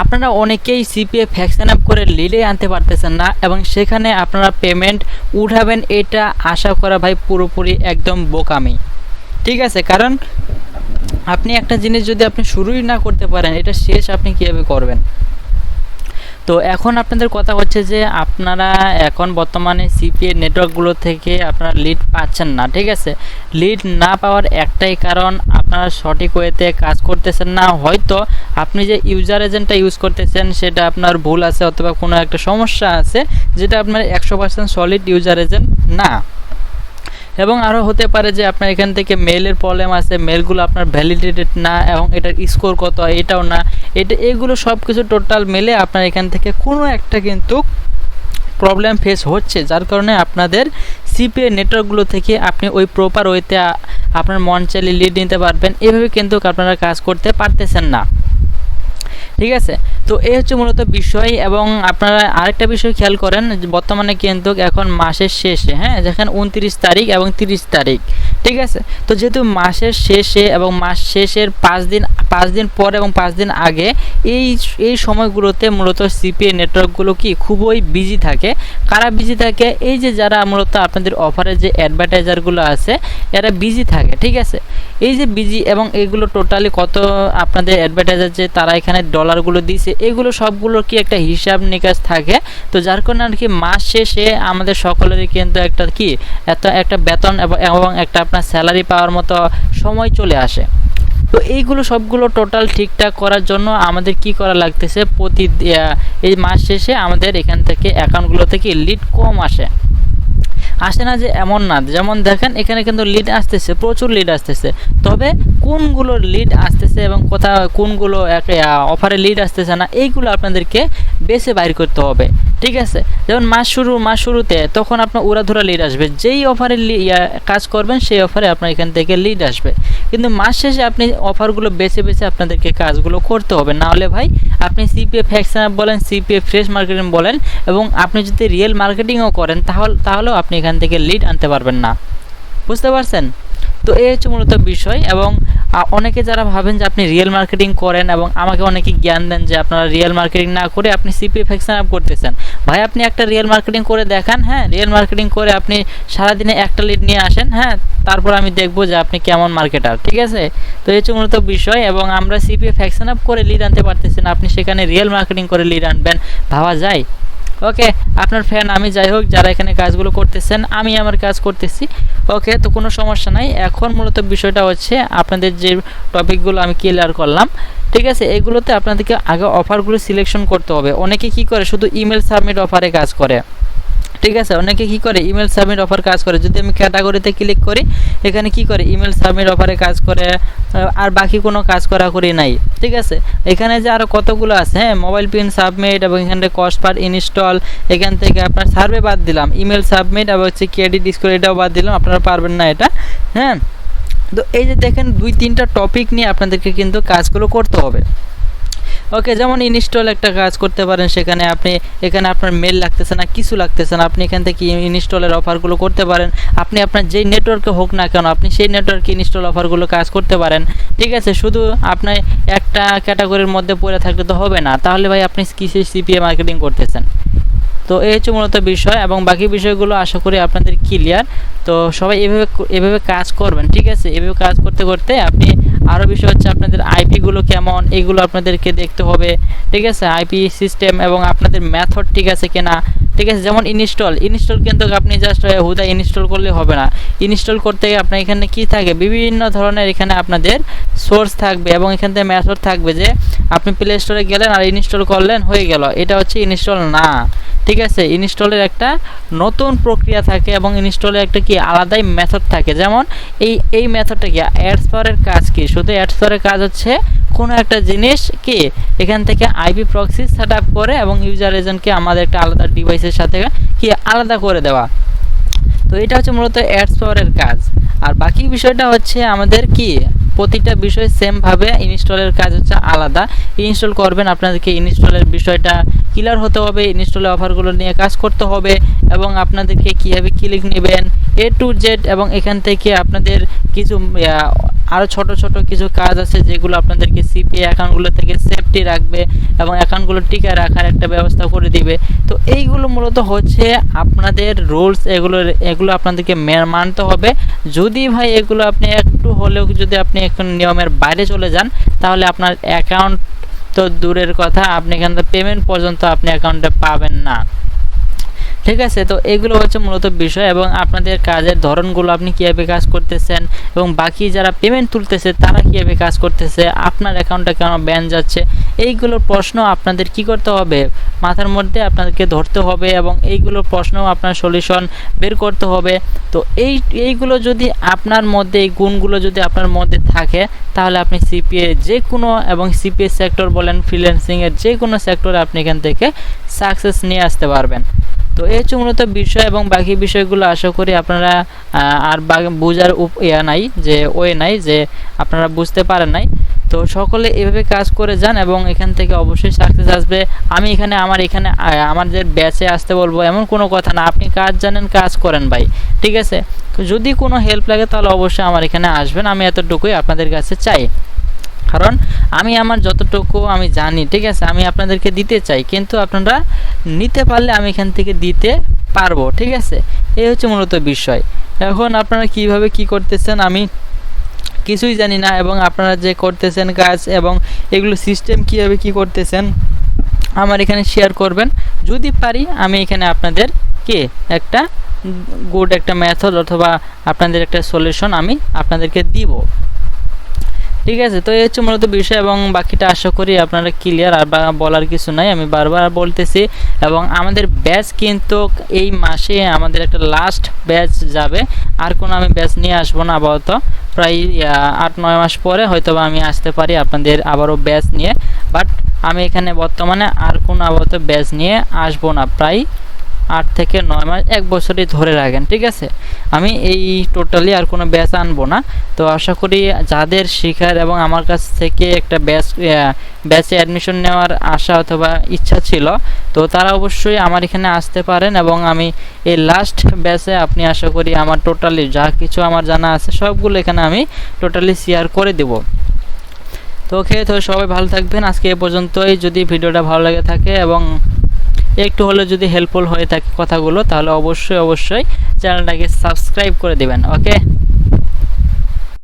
আপনারা অনেকেই CPA vaccine up করে লিলে আনতে পারতেছেন না এবং সেখানে আপনারা পেমেন্ট উঠাবেন এটা আশা করা ভাই পুরোপুরি একদম বোকামি। ঠিক আছে, কারণ আপনি একটা জিনিস যদি আপনি শুরুই না করতে পারেন, এটা শেষ আপনি কীভাবে করবেন? তো এখন আপনাদের কথা হচ্ছে যে আপনারা এখন বর্তমানে সিপিএ নেটওয়ার্কগুলো থেকে আপনারা লিড পাচ্ছেন না, ঠিক আছে? লিড না পাওয়ার একটাই কারণ আপনারা সঠিক ওয়েতে কাজ করতেছেন না। হয়তো আপনি যে ইউজার এজেন্টটা ইউজ করতেছেন, সেটা আপনার ভুল আছে অথবা কোনো একটা সমস্যা আছে, যেটা আপনার একশো পার্সেন্ট সলিড ইউজার এজেন্ট না। এবং আরও হতে পারে যে আপনার এখান থেকে মেলের প্রবলেম আছে মেলগুলো আপনার ভ্যালিডেটেড না, এবং এটার স্কোর কত, এটাও না। এটা এগুলো সব কিছু টোটাল মেলে আপনার এখান থেকে কোনো একটা কিন্তু প্রবলেম ফেস হচ্ছে। যার কারণে আপনাদের সিপিএ নেটওয়ার্কগুলো থেকে আপনি ওই প্রপার ওয়েতে আপনার মন চাইলে লিড নিতে পারবেন। এভাবে কিন্তু আপনারা কাজ করতে পারতেছেন না। ঠিক আছে? তো এই হচ্ছে মূলত বিষয় এবং আপনারা আরেকটা বিষয় খেয়াল করেন বর্তমানে কিন্তু এখন মাসের শেষে হ্যাঁ? যেখানে উনত্রিশ তারিখ এবং তিরিশ তারিখ। ঠিক আছে? তো যেহেতু মাসের শেষে এবং মাস শেষের পাঁচ দিন পাঁচ দিন পর এবং পাঁচ দিন আগে এই এই সময়গুলোতে মূলত সিপিএ নেটওয়ার্কগুলো কি খুবই বিজি থাকে। কারা বিজি থাকে? এই যে যারা মূলত আপনাদের অফারের যে অ্যাডভার্টাইজারগুলো আছে, এরা বিজি থাকে, ঠিক আছে? এই যে বিজি এবং এগুলো টোটালি কত আপনাদের অ্যাডভার্টাইজার যে তারা এখানে ডলারগুলো দিয়েছে, এগুলো সবগুলোর কি একটা হিসাব নিকাশ থাকে? তো যার কারণে আর কি মাস শেষে আমাদের সকলেরই কিন্তু একটা কি, এত একটা বেতন এবং এবং একটা আপনার স্যালারি পাওয়ার মতো সময় চলে আসে। তো এইগুলো সবগুলো টোটাল ঠিকঠাক করার জন্য আমাদের কি করা লাগতেছে? প্রতি এই মাস শেষে আমাদের এখান থেকে অ্যাকাউন্টগুলো থেকে লিড কম আসে। আসে না যে এমন না। যেমন দেখেন, এখানে কিন্তু লিড আসতেছে, প্রচুর লিড আসতেছে। তবে কোনগুলো লিড আসতেছে এবং কোথা কোনগুলো অফারে লিড আসতেছে না, এইগুলো আপনাদেরকে বেছে বাইর করতে হবে। ঠিক আছে? যেমন মাস শুরু, মাস শুরুতে তখন আপনার উড়াধুরা লিড আসবে। যেই অফারে কাজ করবেন, সেই অফারে আপনার এখান থেকে লিড আসবে। কিন্তু মাস শেষে আপনি অফারগুলো বেছে বেছে আপনাদেরকে কাজগুলো করতে হবে। না হলে ভাই, আপনি সিপিএফ ফ্যাকশন বলেন সিপিএফ ফ্রেশ মার্কেটিং বলেন এবং আপনি যদি রিয়েল মার্কেটিংও করেন, তাহলে তাহলেও আপনি এখান থেকে লিড আনতে পারবেন না। বুঝতে পারছেন? তো এই হচ্ছে মূলত বিষয় এবং অনেকে যারা ভাবেন যে আপনি রিয়েল মার্কেটিং করেন এবং আমাকে অনেকে জ্ঞান দেন যে আপনারা রিয়েল মার্কেটিং না করে আপনি সিপিএফ ফ্যাকশন আপ করতেছেন। ভাই, আপনি একটা রিয়েল মার্কেটিং করে দেখান হ্যাঁ? রিয়েল মার্কেটিং করে আপনি সারাদিনে একটা লিড নিয়ে আসেন হ্যাঁ? তারপর আমি দেখব যে আপনি কেমন মার্কেটার ঠিক আছে? তো এই হচ্ছে মূলত বিষয় এবং আমরা সিপিএফ ফ্যাকশন আপ করে লিড আনতে পারতেছেন আপনি সেখানে রিয়েল মার্কেটিং করে লিড আনবেন, ভাবা যায়। ওকে আপনার ফ্যান আমি যাই হোক, যারা এখানে কাজগুলো করতেছেন, আমি আমার কাজ করতেছি। ওকে তো কোনো সমস্যা নাই। এখন মূলত বিষয়টা হচ্ছে আপনাদের যে টপিকগুলো আমি ক্লিয়ার করলাম, ঠিক আছে? এগুলোতে আপনাদেরকে আগে অফারগুলো সিলেকশন করতে হবে। অনেকে কি করে? শুধু ইমেল সাবমিট অফারে কাজ করে। ঠিক আছে? অনেকে কি করে? ইমেল সাবমিট অফার কাজ করে। যদি আমি ক্যাটাগরিতে ক্লিক করি, এখানে কি করে? ইমেল সাবমিট অফারে কাজ করে আর বাকি কোনো কাজ করা করি নাই। ঠিক আছে? এখানে যে আরও কতগুলো আছে হ্যাঁ? মোবাইল পিন সাবমিট এবং এখানে কস্ট পার ইনস্টল এখান থেকে আপনার সার্ভে বাদ দিলাম। ইমেল সাবমিট এবং হচ্ছে ক্রেডিট স্কোর এটাও বাদ দিলাম। আপনারা পারবেন না এটা হ্যাঁ? তো এই যে দেখেন, দুই, তিনটা টপিক নিয়ে আপনাদেরকে কিন্তু কাজগুলো করতে হবে। ওকে যেমন ইনস্টল একটা কাজ করতে পারেন, সেখানে আপনি, এখানে আপনার মেল লাগতেছে না, কিছু লাগতেছে না, আপনি এখান থেকে ইনস্টলের অফারগুলো করতে পারেন। আপনি আপনার যেই নেটওয়ার্কে হোক না কেন, আপনি সেই নেটওয়ার্কে ইনস্টল অফারগুলো কাজ করতে পারেন। ঠিক আছে, শুধু আপনার একটা ক্যাটাগরির মধ্যে পড়ে থাকলে তো হবে না। তাহলে ভাই আপনি কিসে সিপিএ মার্কেটিং করতেছেন? তো এই হচ্ছে মূলত বিষয়, এবং বাকি বিষয়গুলো আশা করি আপনাদের ক্লিয়ার তো সবাই এভাবে এভাবে কাজ করবেন, ঠিক আছে? এভাবে কাজ করতে করতে আপনি আরও বিষয় হচ্ছে আপনাদের আইপিগুলো কেমন, এগুলো আপনাদেরকে দেখতে হবে, ঠিক আছে? আইপি সিস্টেম এবং আপনাদের মেথড ঠিক আছে কিনা? ঠিক আছে? যেমন ইনস্টল ইনস্টল কিন্তু আপনি জাস্ট হুদা ইনস্টল করলে হবে না। ইনস্টল করতে আপনার এখানে কি থাকে? বিভিন্ন ধরনের এখানে আপনাদের সোর্স থাকবে এবং এখান থেকে মেথড থাকবে যে আপনি প্লে স্টোরে গেলেন আর ইনস্টল করলেন, হয়ে গেল। এটা হচ্ছে ইনস্টল না। ঠিক আছে? ইনস্টলের একটা নতুন প্রক্রিয়া থাকে এবং ইনস্টলের একটা কি? আলাদাই মেথড থাকে। যেমন এই এই মেথডটা কি? অ্যাডস পাওয়ারের কাজ কি? শুধু অ্যাডস পাওয়ারের কাজ হচ্ছে কোনো একটা জিনিস কি এখান থেকে আইপি প্রক্সি সেট আপ করে এবং ইউজার এজেন্টকে আমাদের একটা আলাদা ডিভাইসের সাথে কি আলাদা করে দেওয়া। তো এটা হচ্ছে মূলত অ্যাডস পাওয়ারের কাজ। আর বাকি বিষয়টা হচ্ছে আমাদের কি প্রতিটা বিষয় সেমভাবে ইনস্টলের কাজ হচ্ছে আলাদা। ইনস্টল করবেন, আপনাদেরকে ইনস্টলের বিষয়টা ক্লিয়ার হতে হবে ইনস্টলের অফারগুলো নিয়ে কাজ করতে হবে এবং আপনাদেরকে কীভাবে ক্লিক নেবেন এ টু জেড এবং এখান থেকে আপনাদের কিছু আরও ছোট ছোট কিছু কাজ আছে যেগুলো আপনাদেরকে সিপিএ অ্যাকাউন্টগুলো থেকে সেফটি রাখবে এবং অ্যাকাউন্টগুলো টিকে রাখার একটা ব্যবস্থা করে দিবে। তো এইগুলো মূলত হচ্ছে আপনাদের রুলস এগুলো এগুলো আপনাদেরকে মানতে হবে। যদি ভাই এগুলো আপনি একটু হলেও যদি আপনি এখন নিয়মের বাইরে চলে যান, তাহলে আপনার অ্যাকাউন্ট তো দূরের কথা, আপনি এখান থেকে পেমেন্ট পর্যন্ত আপনি অ্যাকাউন্টে পাবেন না। ঠিক আছে? তো এগুলো হচ্ছে মূলত বিষয় এবং আপনাদের কাজের ধরনগুলো আপনি কীভাবে কাজ করতেছেন এবং বাকি যারা পেমেন্ট তুলতেছে, তারা কীভাবে কাজ করতেছে, আপনার অ্যাকাউন্টটা কেন ব্যান যাচ্ছে? এইগুলোর প্রশ্ন আপনাদের কি করতে হবে? মাথার মধ্যে আপনাদেরকে ধরতে হবে এবং এইগুলোর প্রশ্ন আপনার সলিউশন বের করতে হবে। তো এই, এইগুলো যদি আপনার মধ্যে, এই গুণগুলো যদি আপনার মধ্যে থাকে, তাহলে আপনি সিপিএ যে কোনো এবং সিপিএ সেক্টর বলেন ফ্রিল্যান্সিংয়ের যে কোনো সেক্টরে আপনি এখান থেকে সাকসেস নিয়ে আসতে পারবেন। তো এই হচ্ছে মূলত বিষয় এবং বাকি বিষয়গুলো আশা করি আপনারা আর বোঝার ইয়া নাই, যে ওয়ে নাই, যে আপনারা বুঝতে পারেন নাই। তো সকলে এভাবে কাজ করে যান এবং এখান থেকে অবশ্যই সাকসেস আসবে। আমি এখানে, আমার এখানে আমাদের ব্যাচে আসতে বলব, এমন কোনো কথা না। আপনি কাজ জানেন, কাজ করেন ভাই, ঠিক আছে? যদি কোনো হেল্প লাগে, তাহলে অবশ্যই আমার এখানে আসবেন। আমি এতটুকুই আপনাদের কাছে চাই। কারণ আমি আমার যতটুকু আমি জানি, ঠিক আছে? আমি আপনাদেরকে দিতে চাই। কিন্তু আপনারা নিতে পারলে আমি এখান থেকে দিতে পারব, ঠিক আছে? এই হচ্ছে মূলত বিষয়। এখন আপনারা কীভাবে কি করতেছেন আমি কিছুই জানি না এবং আপনারা যে করতেছেন কাজ এবং এগুলো সিস্টেম কীভাবে কি করতেছেন আমার এখানে শেয়ার করবেন। যদি পারি আমি এখানে আপনাদের কে একটা গুড একটা মেথড অথবা আপনাদের একটা সলিউশন আমি আপনাদেরকে দিব। ঠিক আছে, তো এই হচ্ছে মূলত বিষয় এবং বাকিটা আশা করি আপনারা ক্লিয়ার আর বলার কিছু নাই, আমি বারবার বলতেছি এবং আমাদের ব্যাচ কিন্তু এই মাসে আমাদের একটা লাস্ট ব্যাচ যাবে, আর কোনো আমি ব্যাচ নিয়ে আসব না আপাতত, প্রায় আট, নয় মাস পরে হয়তো আমি আসতে পারি আপনাদের আবারও ব্যাচ নিয়ে বাট আমি এখানে বর্তমানে আর কোনো আপাতত ব্যাচ নিয়ে আসব না, প্রায় আট থেকে নয় মাস, এক বছরই ধরে রাখেন, ঠিক আছে? আমি এই টোটালি আর কোনো ব্যাচ আনব না। তো আশা করি যাদের শেখার এবং আমার কাছ থেকে একটা ব্যাচ ব্যাচে অ্যাডমিশন নেওয়ার আশা অথবা ইচ্ছা ছিল, তো তারা অবশ্যই আমার এখানে আসতে পারেন এবং আমি এই লাস্ট ব্যাচে আপনি আশা করি আমার টোটালি যা কিছু আমার জানা আছে সবগুলো এখানে আমি টোটালি শেয়ার করে দেবো। তো ওকে, তো সবাই ভালো থাকবেন। আজকে এ পর্যন্তই। যদি ভিডিওটা ভালো লাগে থাকে এবং একটু হলেও যদি হেল্পফুল হয়ে থাকে কথাগুলো, তাহলে অবশ্যই অবশ্যই চ্যানেলটাকে সাবস্ক্রাইব করে দেবেন ওকে